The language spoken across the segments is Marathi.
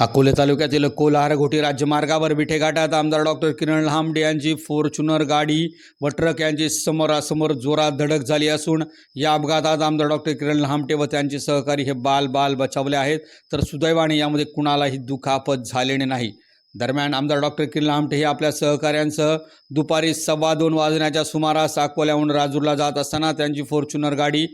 अकोले तालुक्यातील कोलार घोटी राज्यमार्गावर विठेघाटात आमदार डॉक्टर किरण लहामडे यांची फॉर्च्युनर गाडी व ट्रक यांची समोरासमोर जोरात धडक झाली असून या अपघातात आमदार डॉक्टर किरण लहामटे व त्यांचे सहकारी हे बाल बाल बचावले आहेत. तर सुदैवाने यामध्ये कुणालाही दुखापत झालेले नाही. दरम्यान आमदार डॉक्टर किरण लहामटे हे आपल्या सहकाऱ्यांसह दुपारी सव्वा दोन वाजण्याच्या सुमारास अकोल्याहून राजूरला जात असताना त्यांची फॉर्च्युनर गाडी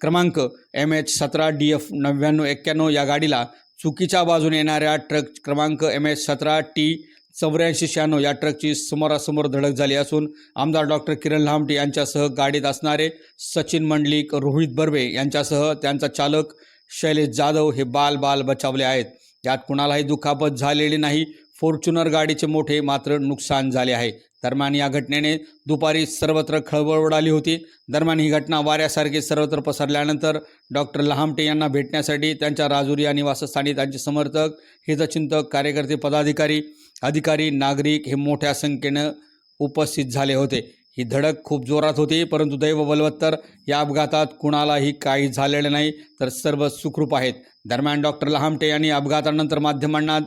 क्रमांक एम एच सतरा डी एफ नव्याण्णव एक्क्याण्णव या गाडीला चुकीच्या बाजूने येणाऱ्या ट्रक क्रमांक एम एच सतरा टी चौऱ्याऐंशी शहाण्णव या ट्रकची समोरासमोर धडक झाली असून आमदार डॉक्टर किरण लांबटे यांच्यासह गाडीत असणारे सचिन मंडलिक रोहित बर्वे यांच्यासह त्यांचा चालक शैलेश जाधव हे बाल बाल बचावले आहेत. यात कुणालाही दुखापत झालेली नाही फॉर्च्युनर गाडीचे मोठे मात्र नुकसान झाले आहे. दरम्यान या घटनेने दुपारी सर्वत्र खळबळ उडाली होती. दरम्यान ही घटना वाऱ्यासारखी सर्वत्र पसरल्यानंतर डॉक्टर लहामटे यांना भेटण्यासाठी त्यांच्या राजुरी या निवासस्थानी त्यांचे समर्थक हितचिंतक कार्यकर्ते पदाधिकारी अधिकारी नागरिक हे मोठ्या संख्येनं उपस्थित झाले होते. ही धडक खूप जोरात होती परंतु दैव बलवत्तर या अपघातात कुणालाही काही झालेलं नाही तर सर्व सुखरूप आहेत. दरम्यान डॉक्टर लहामटे यांनी अपघातानंतर माध्यमांना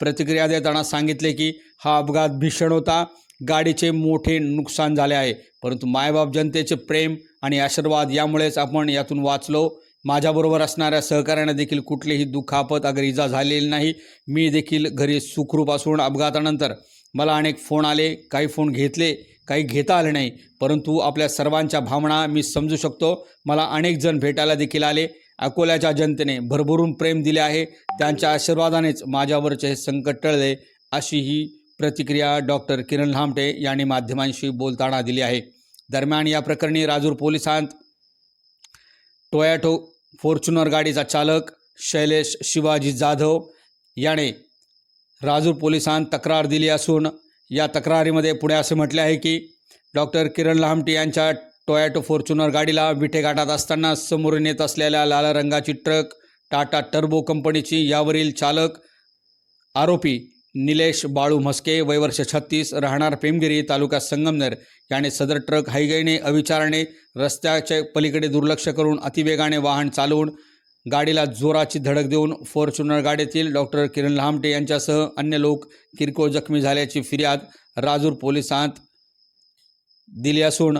प्रतिक्रिया देताना सांगितले की हा अपघात भीषण होता. गाडीचे मोठे नुकसान झाले आहे. परंतु मायबाप जनतेचे प्रेम आणि आशीर्वाद यामुळेच आपण यातून वाचलो. माझ्याबरोबर असणाऱ्या सहकाऱ्यांना देखील कुठलीही दुखापत अगर इजा झालेली नाही मी देखील घरी सुखरूप असून अपघातानंतर मला अनेक फोन आले. काही फोन घेतले काही घेता आले नाही. परंतु आपल्या सर्वांच्या भावना मी समजू शकतो. मला अनेक जण भेटायला देखील आले. अकोल्याच्या जनतेने भरभरून प्रेम दिले आहे. त्यांच्या आशीर्वादानेच माझ्यावरचे हे संकट टळले अशी ही प्रतिक्रिया डॉक्टर किरण लामटे यांनी माध्यमांशी बोलताना दिली आहे. दरम्यान या प्रकरणी राजूर पोलिसांत टोयॅटो फॉर्च्युनर गाडीचा चालक शैलेश शिवाजी जाधव याने राजूर पोलिसांत तक्रार दिली असून या तक्रारीमध्ये पुढे असे म्हटले आहे की डॉक्टर किरण लांबटे यांच्या टोयॅटो फॉर्च्युनर गाडीला विठेघाटात असताना समोरून येत असलेल्या लाल रंगाची ट्रक टाटा टर्बो कंपनीची यावरील चालक आरोपी निलेश बाळू म्हस्के वयवर्ष छत्तीस राहणार पेमगिरी तालुका संगमनेर. याने सदर ट्रक हायगेने अविचाराने रस्त्याच्या पलीकडे दुर्लक्ष करून अतिवेगाने वाहन चालवून गाडीला जोराची धडक देऊन फॉर्च्युनर गाडीतील डॉक्टर किरण लहामटे यांच्यासह अन्य लोक किरकोळ जखमी झाल्याची फिर्याद राजूर पोलिसांत दिली असून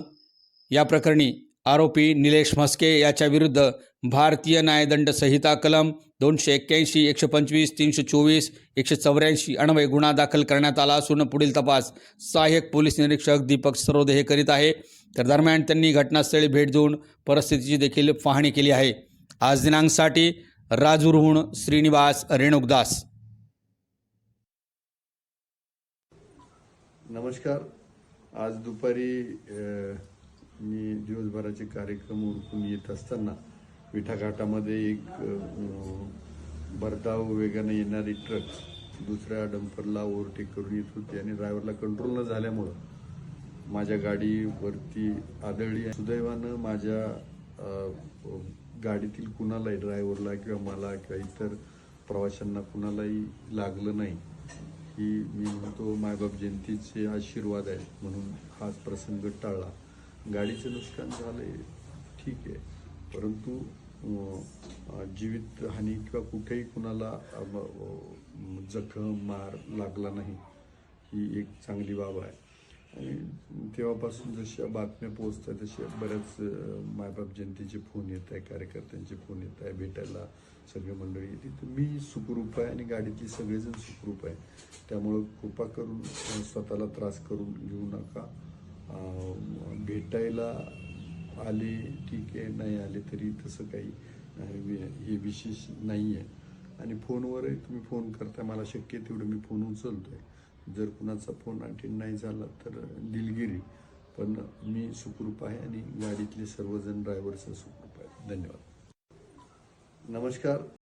या प्रकरणी आरोपी निलेश म्हस्के याच्या विरुद्ध भारतीय न्यायदंड संहिता कलम दोनशे एक्क्याऐंशी एकशे पंचवीस तीनशे चोवीस एकशे चौऱ्याऐंशी अन्वये गुन्हा दाखल करण्यात आला असून पुढील तपास सहाय्यक पोलीस निरीक्षक दीपक सरोदे हे करीत आहे. तर दरम्यान त्यांनी घटनास्थळी भेट देऊन परिस्थितीची देखील पाहणी केली आहे. आज दिनांकसाठी राजूरहून श्रीनिवास रेणुकदास नमस्कार. आज दुपारी मी दिवसभराचे कार्यक्रम उरकून येत असताना विठाघाटामध्ये एक भरधाव वेगाने येणारी ट्रक दुसऱ्या डंपरला ओव्हरटेक करून येत होती आणि ड्रायव्हरला कंट्रोल न झाल्यामुळं माझ्या गाडीवरती आदळली सुदैवानं माझ्या गाडीतील कुणालाही ड्रायव्हरला किंवा मला किंवा इतर प्रवाशांना कुणालाही लागलं नाही. ही मी म्हणतो मायबाप जयंतीचे आशीर्वाद आहे म्हणून हाच प्रसंग टाळला गाडीचं नुकसान झालंय ठीक आहे. परंतु जीवितहानी किंवा कुठेही कुणाला जखम मार लागला नाही ही एक चांगली बाब आहे. आणि तेव्हापासून जशा बातम्या पोचत आहेत तशा बऱ्याच मायबाप जनतेचे फोन येत आहे कार्यकर्त्यांचे फोन येत आहे भेटायला सगळे मंडळी येते तर मी सुखरूप आहे आणि गाडीतली सगळेजण सुखरूप आहे. त्यामुळं कृपा करून स्वतःला त्रास करून घेऊ नका. भेटायला आले ठीक आहे नाही आले तरी तसं काही हे विशेष नाही आहे आणि फोनवरही तुम्ही फोन करता मला शक्य तेवढं मी फोन उचलतो आहे जर कुणाचा फोन अटेंड नाही झाला तर दिलगिरी. पण मी सुखरूप आहे आणि गाडीतले सर्वजण ड्रायव्हर्स सुखरूप आहे धन्यवाद. नमस्कार.